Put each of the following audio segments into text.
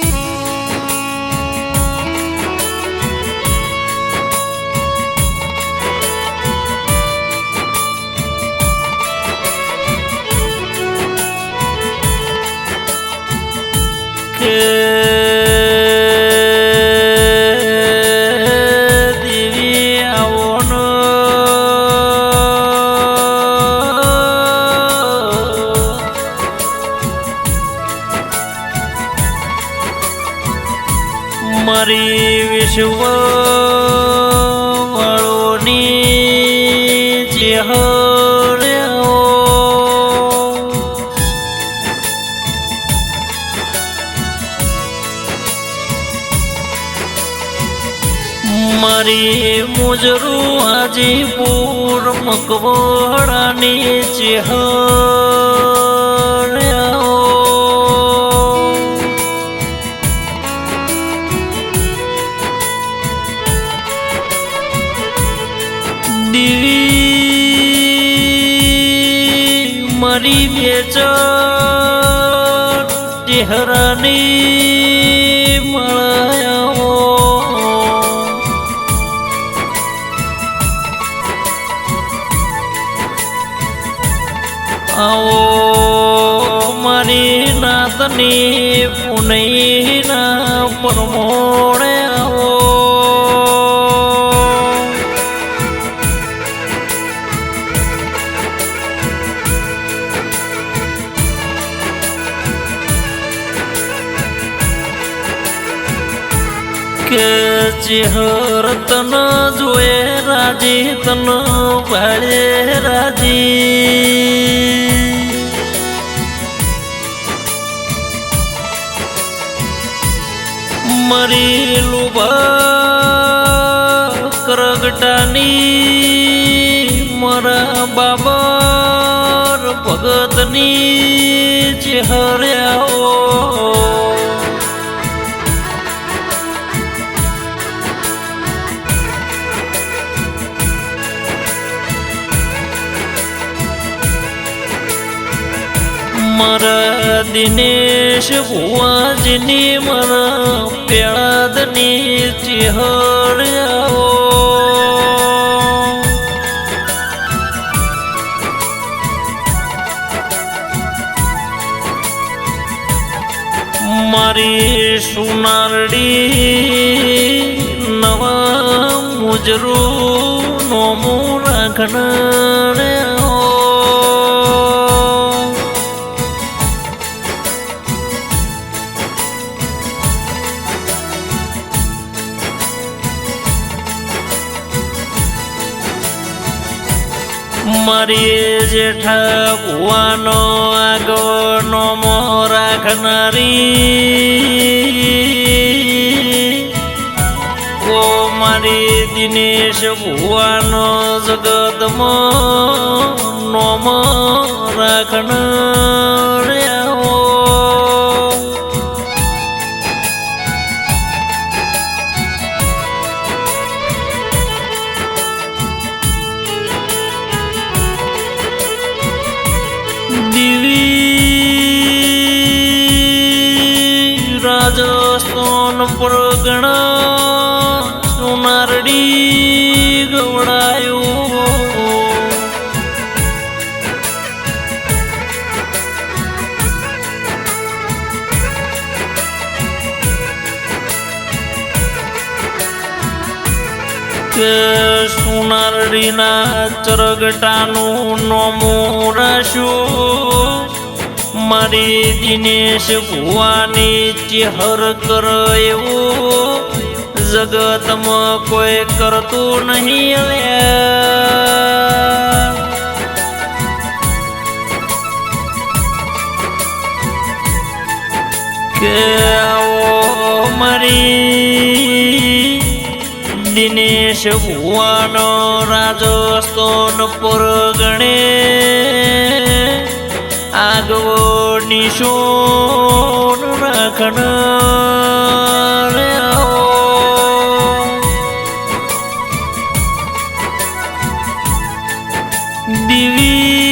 કે વિશ્વ વાળોની જે હર્યો મારી મુજરું હાજીપુર મકવડાની ચેહર્યાઓ નાતની પુનૈના પરમોણે આવો કે ચેહર તન જોએ રાજી તન ભાળે રાજી. મરી લુભા કરગટાની મરા બાબર ભગતની ચેહર્યાઓ મારા દિનેશ ભુવાજની મારા પેળાદની ચેહર્યાઓ મારી જેઠા ભુવાનો આગળનો મો રાખનારી ઓ મારી દિનેશ ભુવાનો જગતમાં નોમ રાખનાર કે સોનારડીના ચરગટાનું નોમું રાશું મારી દિનેશ ભુવાની ચેહર કર જગતમાં કોઈ કરતું નહીં હવે કે દિનેશ ભુવાનો રાજસ્થાન પર ગણે. આગવો નિશો રાખણ દિવી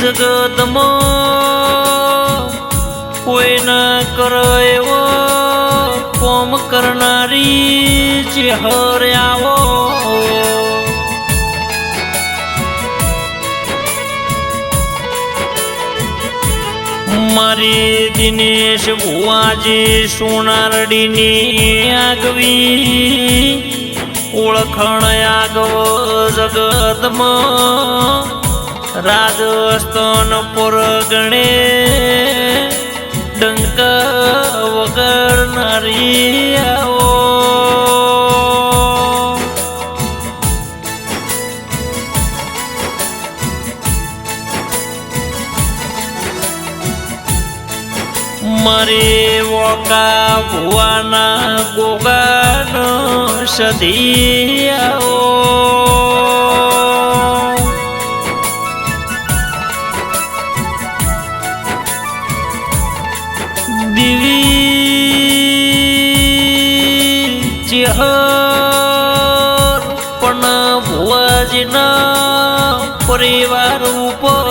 જગતમાં ચેહર આવો. મારી દિનેશ ભુવાજી સોનારડીની આગવી. ઓળખણ આગવ જગતમાં રાજસ્થાન પર ગણે. ડંક વગર નારી આવો. મારી વોકા ભુવાના ગોગાનો સધી આવો દિવી ચેહર પણ ભુવાજીના પરિવાર ઉપર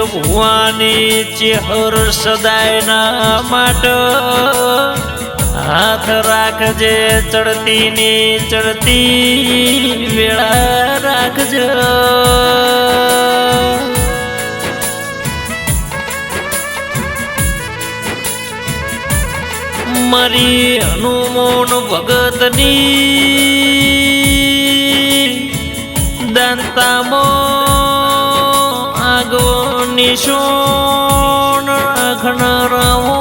ભુવાની ચેહર સદાયના માટે. હાથ રાખજે ચડતી ની ચડતી વેળા રાખજો. મારી હનુમાન ભગતની દાંતામાં નિશોન રાખનારાઓ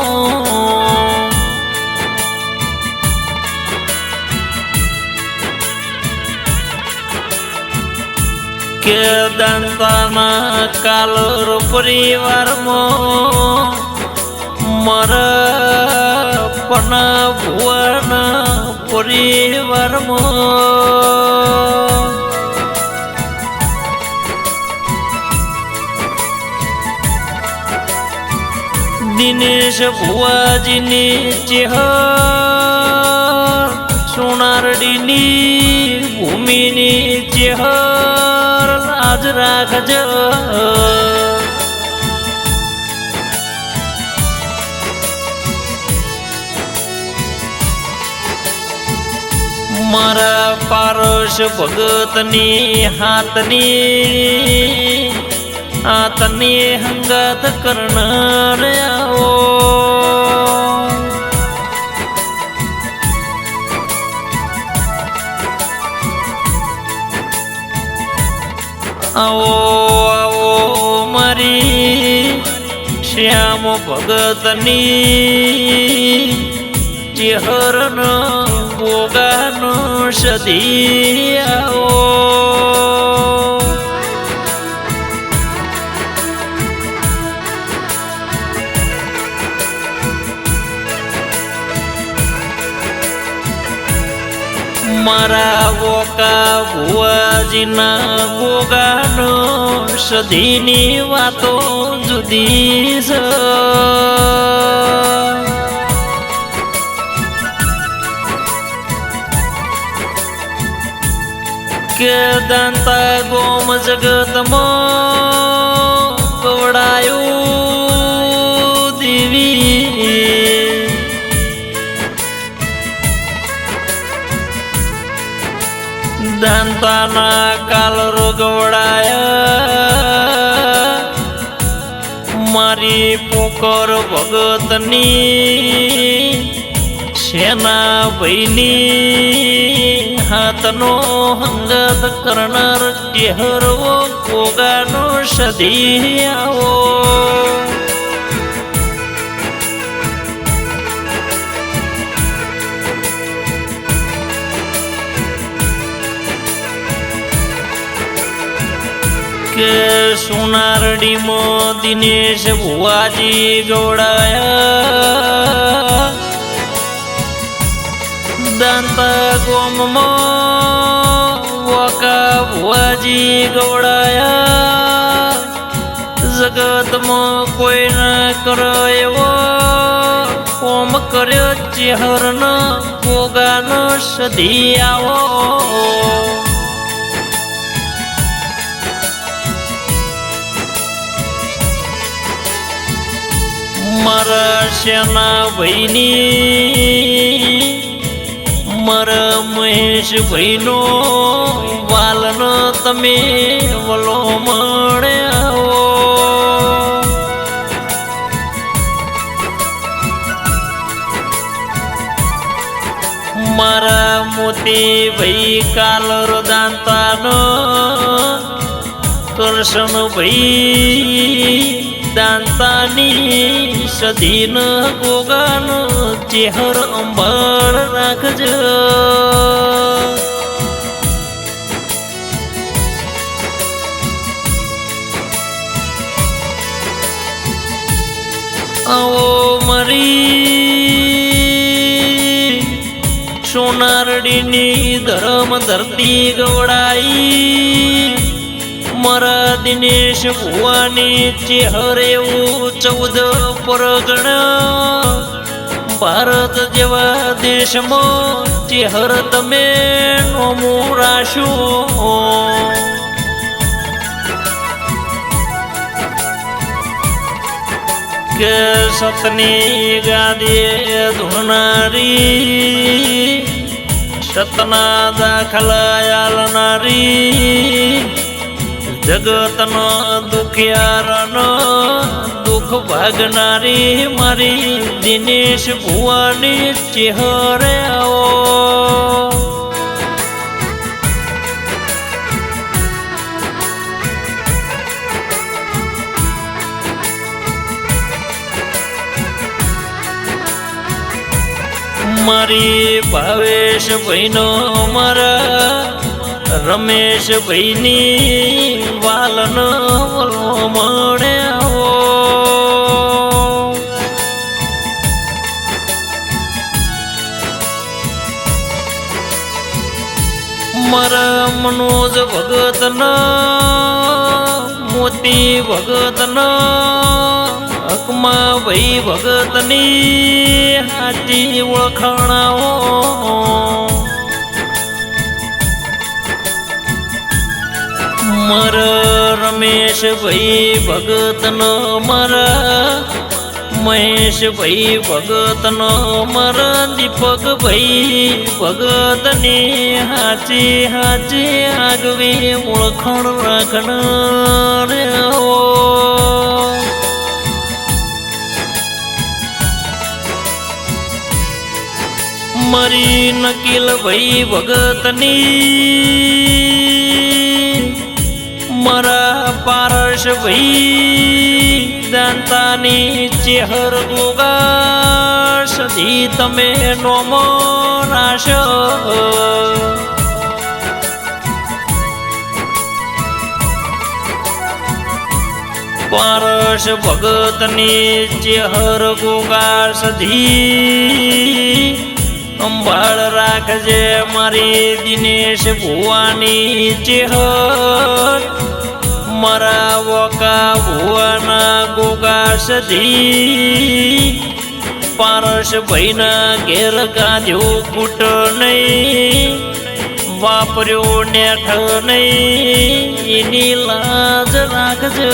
કે દાંતાના કાલર પરિવારમાં મારા પના ભુવાના પરિવારમાં. દિનેશ ભુવાજીની ચેહર સોનારડીની ભૂમિની ચેહર લાજ રાખજો મારા પારસ ભગતની હાથની હાથની હંગાત કરનાર આવો. આવો આવો મારી શ્યામ ભગતની ચેહરનો ગોગાનો સદી આવો. મારા વોકા ભુવાજીના ગોગાનો સધીની વાતો જુદી છે. કે દાંતા ગોમ જગતમાં ગવડાયું દાંતાના કાલ રોગવડાય મારી પોકર ભગતની સેના ભૈની હાથનો હંગત કરનાર ચેહરવો કોગાનો સધી આવો. કે સોનારડીમાં દિનેશ ભુવાજી ગવડાયા દાંતા ગોમમાં વકા ભુવાજી ગોડાયા જગતમાં કોઈ ન કરો એવો કોમ કર્યો ચેહરનો ભોગાનો સધી આવો. મારા શ્યાના ભાઈની મારા મહેશ ભાઈનો, વાલનો તમે વલો મળ્યા મારા મોતી ભાઈ કાલર દાંતાનો કરશન ભાઈ દાંતાની સધીન ગોગાનો ચેહર અંબાળ રાખજો. આવો મરી સોનારડીની ધરમ ધરતી ગવડાઈ. મારા દિનેશ ભુવાની ચેહરે ચૌદ પરગણા. ભારત જેવા દેશમાં ચેહર તમે નોમું રાશો કે સતની ગાદીએ ધોનારી સતના દાખલા આલનારી જગતનો દુખિયારનો દુઃખ ભાગનારી મારી દિનેશ ભુવાની ચેહરે આવો. મારી ભાવેશ ભાઈનો મારા રમેશ ભાઈની વાલન વલો મળે મારા મનોજ ભગતનો, મોતી ભગતનો, હકમા ભાઈ ભગતની હાચી ઓળખાણાઓ. મર રમેશ ભાઈ ભગતનો મર મહેશ ભાઈ ભગતનો મર દીપક ભાઈ ભગતની હાચી હાચી આગવી ઓળખણ રાખનાર મારી નકીલ ભાઈ ભગતની મારા પારસ ભાઈ દાંતાની ચેહર સધી તમે નોમો નાશ. પારસ ભગતની ચેહર ગોગા સધી અંબાળ રાખજે મારી દિનેશ ભુવાની ચેહર. મારા વકા ભુવાના ગોગા સધી પારસ ભાઈના ઘેર ગાધ્યો કૂટ નહીં. વાપર્યો નેઠ નહીં, એની લાજ રાખજે.